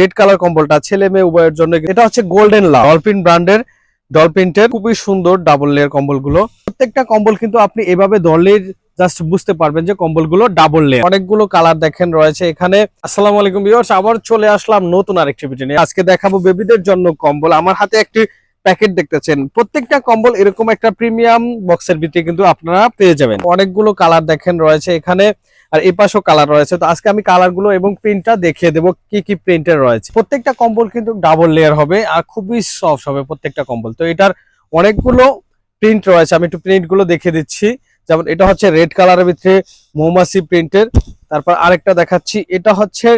Red colour কম্বলটা, ছেলে মেয়ে উভয়ের জন্য এটা হচ্ছে গোল্ডেন লাভ ডলফিন ব্র্যান্ডের ডলফিনটের খুবই সুন্দর ডাবল লেয়ার কম্বলগুলো। প্রত্যেকটা কম্বল কিন্তু আপনি এভাবে ধরলেই জাস্ট বুঝতে পারবেন যে কম্বলগুলো ডাবল লেয়ার অনেকগুলো কালার দেখেন রয়েছে এখানে। আসসালামু আলাইকুম ভিউয়ার্স আবার চলে আসলাম নতুন আরেকটি ভিডিও নিয়ে। আজকে দেখাবো বেবিদের জন্য কম্বল। আমার হাতে একটি প্যাকেট দেখতেছেন। প্রত্যেকটা কম্বল এরকম একটা প্রিমিয়াম বক্সের ভিতরে কিন্তু আপনারা পেয়ে যাবেন। অনেকগুলো কালার দেখেন রয়েছে এখানে। আর এই পাশেও কালার রয়েছে। তো আজকে আমি কালারগুলো এবং প্রিন্টটা দেখিয়ে দেবো কি কি প্রিন্টের রয়েছে। প্রত্যেকটা কম্বল কিন্তু ডাবল লেয়ার হবে আর খুবই সফট হবে প্রত্যেকটা কম্বল। তো এটার অনেকগুলো প্রিন্ট রয়েছে, আমি একটু প্রিন্টগুলো দেখিয়ে দিচ্ছি। যেমন এটা হচ্ছে রেড কালারের ভিতরে মৌমাছি প্রিন্টের তারপর আরেকটা দেখাচ্ছি, এটা হচ্ছে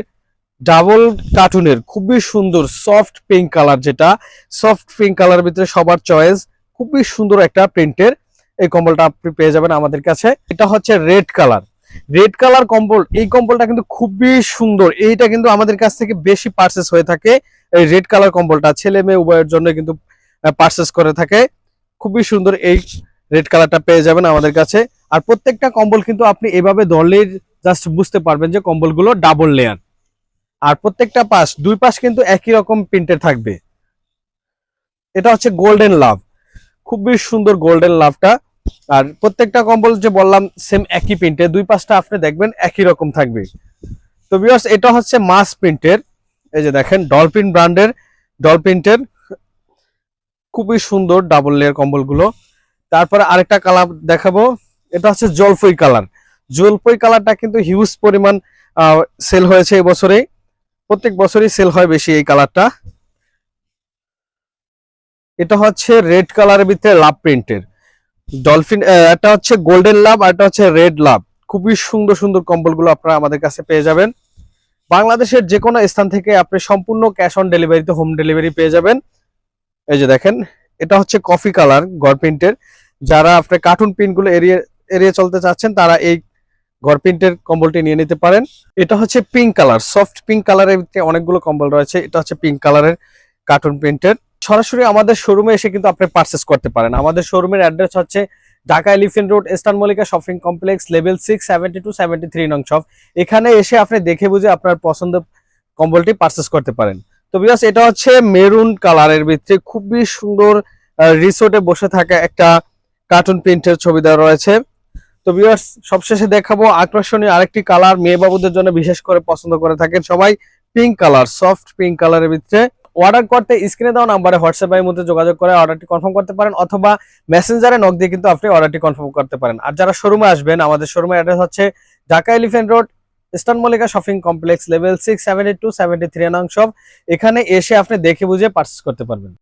ডাবল কার্টুনের খুবই সুন্দর সফট পিঙ্ক কালার যেটা। সফট পিঙ্ক কালারের ভিতরে সবার চয়েস খুবই সুন্দর একটা প্রিন্টের এই কম্বলটা আপনি পেয়ে যাবেন আমাদের কাছে। এটা হচ্ছে রেড কালার রেড কালার কম্বল, এই কম্বলটা কিন্তু খুবই সুন্দর। এইটা কিন্তু আমাদের কাছ থেকে বেশি পার্সেস হয়ে থাকে, এই রেড কালার কম্বলটা। ছেলে মেয়ে উভয়ের জন্য কিন্তু পার্সেস করে থাকে। খুবই সুন্দর এই রেড কালারটা পেয়ে যাবেন আমাদের কাছে। আর প্রত্যেকটা কম্বল কিন্তু আপনি এভাবে ধরলেই জাস্ট বুঝতে পারবেন যে কম্বলগুলো ডাবল লেয়ার আর প্রত্যেকটা পাশ, দুই পাশ কিন্তু একই রকম প্রিন্টের থাকবে। এটা হচ্ছে গোল্ডেন লাভ খুবই সুন্দর গোল্ডেন লাভটা আর প্রত্যেকটা কম্বল যে বললাম সেম একই প্রিন্টের দুই পাশটা আপনি দেখবেন একই রকম থাকবে। তো বিয়ার্স এটা হচ্ছে মাস প্রিন্টের এই যে দেখেন ডলফিন ব্র্যান্ডের ডলফিনটের খুবই সুন্দর ডাবল লেয়ার কম্বলগুলো তারপরে আরেকটা কালার দেখাবো। এটা হচ্ছে জলফই কালার জলফই কালারটা কিন্তু হিউজ পরিমাণ সেল হয়েছে এবছরে প্রত্যেক বছরই সেল হয় বেশি এই কালারটা এটা হচ্ছে রেড কালারের ভিতরে লাভ প্রিন্টের ডলফিন এটা হচ্ছে গোল্ডেন লাভ আর এটা হচ্ছে রেড লাভ। খুবই সুন্দর সুন্দর কম্বলগুলো আপনারা আমাদের কাছে পেয়ে যাবেন। বাংলাদেশের যে কোনো স্থান থেকে আপনি সম্পূর্ণ ক্যাশ অন ডেলিভারিতে হোম ডেলিভারি পেয়ে যাবেন। এই যে দেখেন, এটা হচ্ছে কফি কালার গড় প্রিন্টের। যারা আপনি কার্টুন প্রিন্টগুলো এড়িয়ে এড়িয়ে চলতে চাচ্ছেন, তারা এই গড় প্রিন্টের কম্বলটি নিয়ে নিতে পারেন। এটা হচ্ছে পিঙ্ক কালার, সফট পিঙ্ক কালারের অনেকগুলো কম্বল রয়েছে। এটা হচ্ছে পিঙ্ক কালারের কার্টুন প্রিন্টের। সরাসরি আমাদের শোরুমে এসে কিন্তু আপনি পারচেস করতে পারেন। আমাদের শোরুমের অ্যাড্রেস হচ্ছে Dhaka elephant road eastern Mallika shopping complex level six seventy two seventy three নং শপ এখানে এসে আপনি দেখে বুঝে আপনার পছন্দ কম্বলটি পারচেস করতে পারেন। তো বিকজ এটা হচ্ছে মেরুন কালারের ভিতরে খুবই সুন্দর রিসোর্টে বসে থাকা একটা কার্টুন প্রিন্টের ছবি দেওয়া রয়েছে। তো বিয়ার্স সবশেষে দেখাবো আকর্ষণীয় আরেকটি কালার মেয়ে বাবুদের জন্য বিশেষ করে পছন্দ করে থাকেন সবাই পিঙ্ক কালার সফট পিঙ্ক কালারের ভিতরে। অর্ডার করতে স্ক্রিনে দেওয়া নাম্বারে হোয়াটসঅ্যাপের মধ্যে যোগাযোগ করে অর্ডারটি কনফার্ম করতে পারেন অথবা মেসেঞ্জারে নক দিয়ে কিন্তু আপনি অর্ডারটি কনফার্ম করতে পারেন। আর যারা শোরুমে আসবেন, আমাদের শোরুমের অ্যাড্রেস হচ্ছে Dhaka elephant road eastern Mallika shopping complex level six seventy two seventy three এখানে এসে আপনি দেখে বুঝে পার্চেস করতে পারবেন।